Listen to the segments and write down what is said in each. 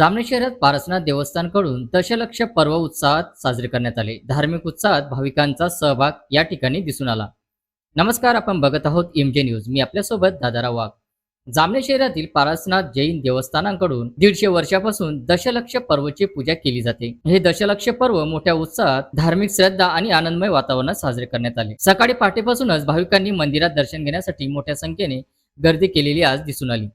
जामनेर शहरात पारसनाथ देवस्थानकडून दशलक्ष पर्व उत्साहात साजरे करण्यात आले. धार्मिक उत्साहात भाविकांचा सहभाग या ठिकाणी दिसून आला. नमस्कार आपण बघत आहोत एमजे न्यूज मी आपल्यासोबत दादाराव वाघ. जामनेर शहरातील पारसनाथ जैन देवस्थानांकडून दीडशे वर्षापासून दशलक्ष पर्वची पूजा केली जाते. हे दशलक्ष पर्व मोठ्या उत्साहात धार्मिक श्रद्धा आणि आनंदमय वातावरणात साजरे करण्यात आले. सकाळी पहाटेपासूनच भाविकांनी मंदिरात दर्शन घेण्यासाठी मोठ्या संख्येने गर्दी केलेली आज दिसून आली.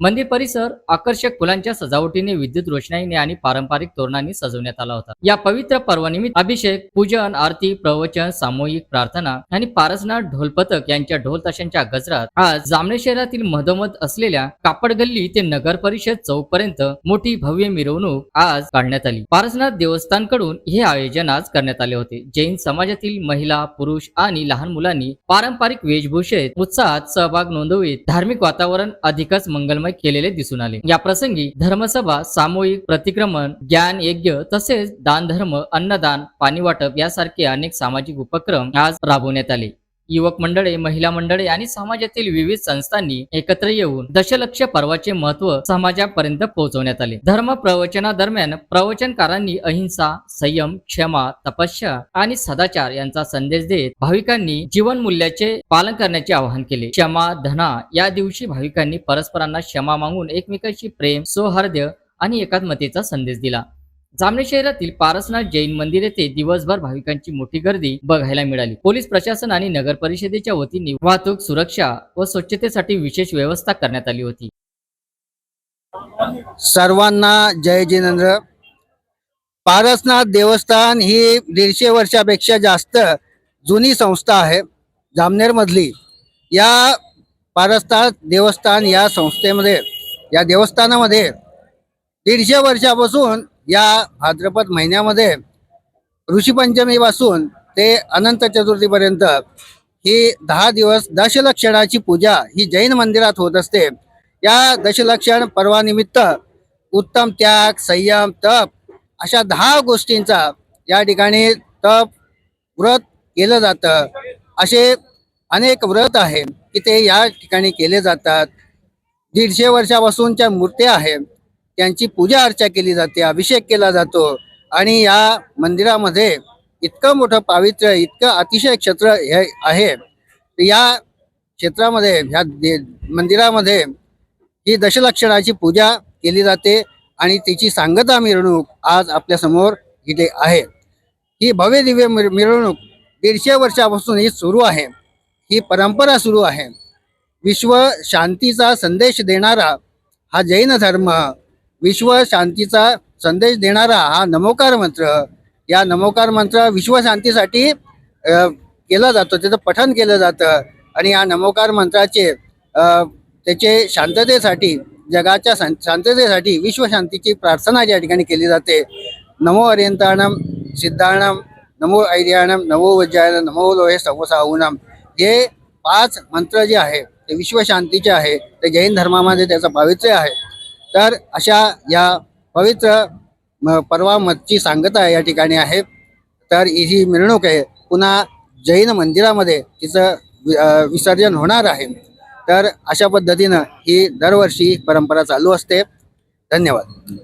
मंदिर परिसर आकर्षक फुलांच्या सजावटीने विद्युत रोषणाईने आणि पारंपरिक तोरणांनी सजवण्यात आला होता. या पवित्र पर्वानिमित्त अभिषेक पूजन आरती प्रवचन सामूहिक प्रार्थना आणि पारसनाथ ढोलपथक यांच्या ढोल ताशांच्या गजरात आज जामणे शहरातील मधोमध असलेल्या कापड गल्ली ते नगर परिषद चौक पर्यंत मोठी भव्य मिरवणूक आज काढण्यात आली. पारसनाथ देवस्थानकडून हे आयोजन आज करण्यात आले होते. जैन समाजातील महिला पुरुष आणि लहान मुलांनी पारंपरिक वेशभूषेत उत्साहात सहभाग नोंदवित धार्मिक वातावरण अधिकच मंगल मंगलमय केलेले दिसून आले. या प्रसंगी धर्मसभा सामूहिक प्रतिक्रमण ज्ञान यज्ञ तसेच दान धर्म अन्नदान पाणी वाटप यासारखे अनेक सामाजिक उपक्रम आज राबवण्यात आले. युवक मंडळे महिला मंडळे आणि समाजातील विविध संस्थांनी एकत्र येऊन दशलक्ष पर्वाचे महत्त्व समाजापर्यंत पोहोचवण्यात आले. धर्म प्रवचनादरम्यान प्रवचनकारांनी अहिंसा संयम क्षमा तपस्या आणि सदाचार यांचा संदेश देत भाविकांनी जीवन मूल्याचे पालन करण्याचे आवाहन केले. क्षमा धना या दिवशी भाविकांनी परस्परांना क्षमा मागून एकमेकांशी प्रेम सौहार्द आणि एकात्मतेचा संदेश दिला. जामनेर शहरातील पारसनाथ जैन मंदिर येथे दिवसभर भाविकांची मोठी गर्दी बघायला मिळाली. पोलीस प्रशासन आणि नगर परिषदेच्या वतीने वाहतूक सुरक्षा व स्वच्छतेसाठी विशेष व्यवस्था करण्यात आली होती. सर्वांना जय जिनेंद्र. पारसनाथ देवस्थान ही दीडशे वर्षापेक्षा जास्त जुनी संस्था आहे. जामनेरमधली या पारसनाथ देवस्थान या संस्थेमध्ये या देवस्थानामध्ये दीडशे वर्षापासून या भाद्रपद महिन्यामध्ये ऋषीपंचमीपासून ते अनंत चतुर्थीपर्यंत ही दहा दिवस दशलक्षणाची पूजा ही जैन मंदिरात होत असते. या दशलक्षण पर्वानिमित्त उत्तम त्याग संयम तप अशा दहा गोष्टींचा या ठिकाणी तप व्रत केलं जातं. असे अनेक व्रत आहे की ते या ठिकाणी केले जातात. दीडशे वर्षापासूनच्या मूर्त्या आहेत त्यांची पूजा अर्चा केली जाते अभिषेक केला जातो आणि या मंदिरामध्ये इतकं मोठं पावित्र्य इतकं अतिशय क्षेत्र हे आहे. या क्षेत्रामध्ये ह्या मंदिरामध्ये ही दशलक्षणाची पूजा केली जाते आणि तिची सांगता मिरवणूक आज आपल्यासमोर इथे आहे. ही भव्य दिव्य मिरवणूक दीडशे वर्षापासून ही सुरू आहे. ही परंपरा सुरू आहे. विश्व शांतीचा संदेश देणारा हा जैन धर्म विश्व शांतीचा संदेश देणारा हा नमोकार मंत्र या नमोकार मंत्र विश्वशांतीसाठी केला जातो त्याचं पठन केलं जातं. आणि या नमोकार मंत्राचे त्याचे शांततेसाठी जगाच्या शांततेसाठी विश्वशांतीची प्रार्थना या ठिकाणी केली जाते नमो अरियंताणम सिद्धाणम नमो ऐर्याणम नमो वज्रायणम नमो लोहे सवसाहूनम हे पाच मंत्र जे आहे ते विश्वशांतीचे आहे ते जैन धर्मामध्ये त्याचं पावित्र्य आहे. तर अशा या पवित्र म- पर्वामधची सांगता या ठिकाणी आहे. तर ही जी मिरवणूक आहे. पुन्हा जैन मंदिरामध्ये तिचं वि- विसर्जन होणार आहे. तर अशा पद्धतीनं ही दरवर्षी परंपरा चालू असते. धन्यवाद.